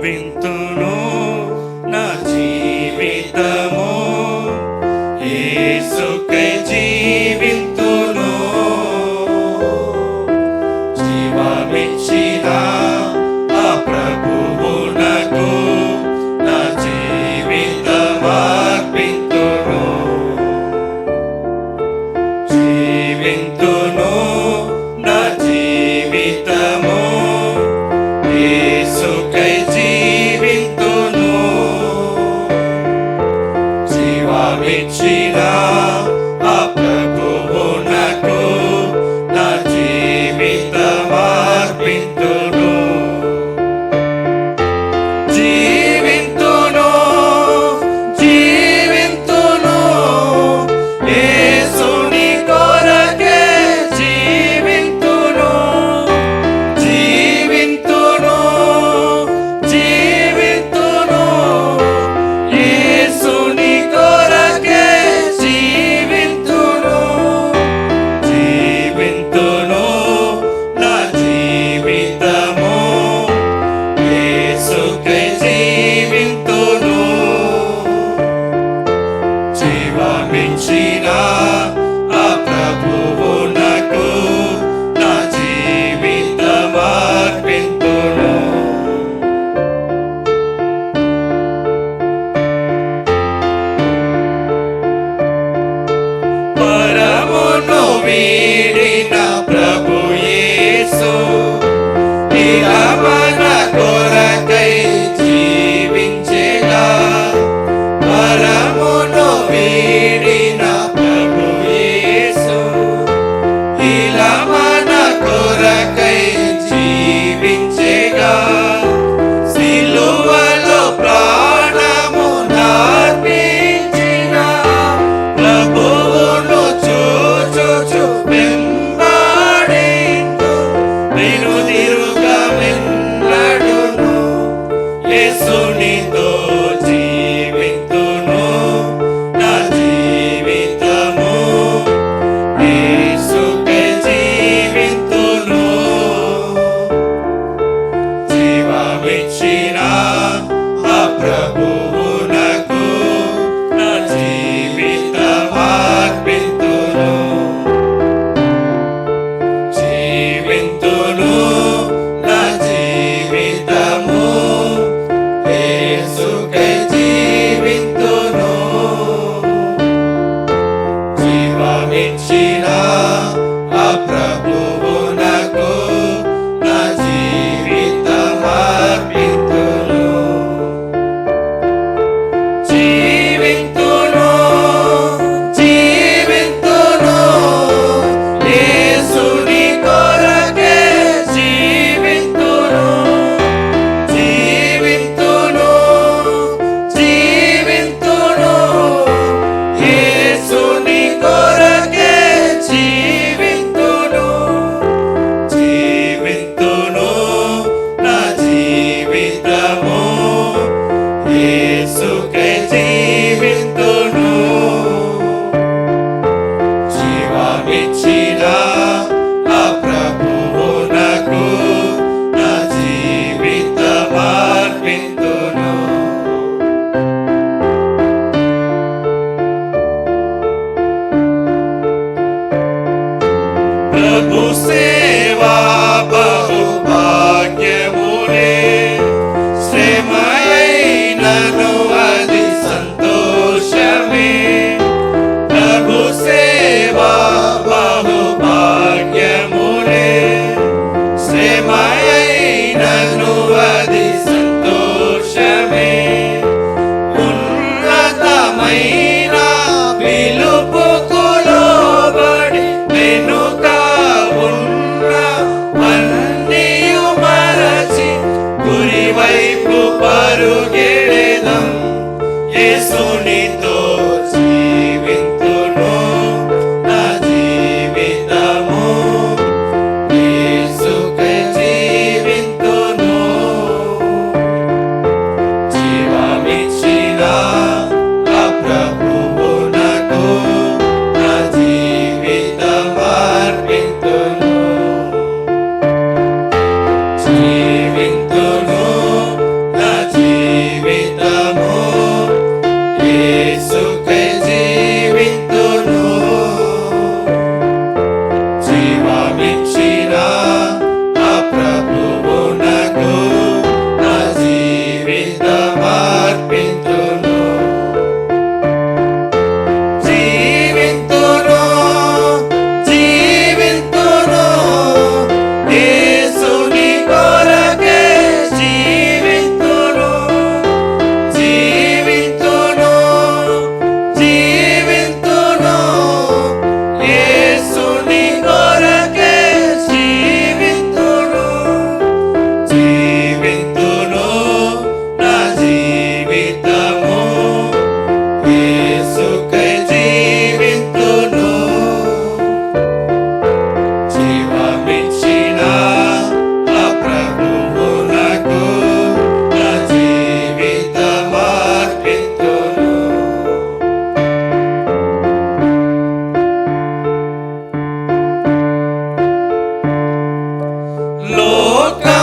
జీవింతును నా జీవితము. ఏసుకై జీవింతును. జీవమిచ్చిన ఆ ప్రభువునకు నా జీవితమర్పింతును. జీవింతును నా జీవితము. ఏసుకై జీవింతును Santo Senhor.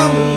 Come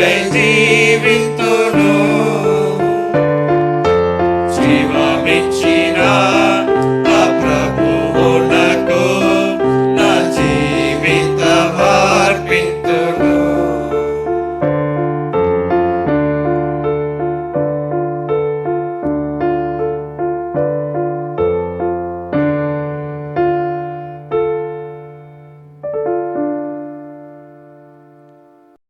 నా జీవితము యేసుకై జీవింతును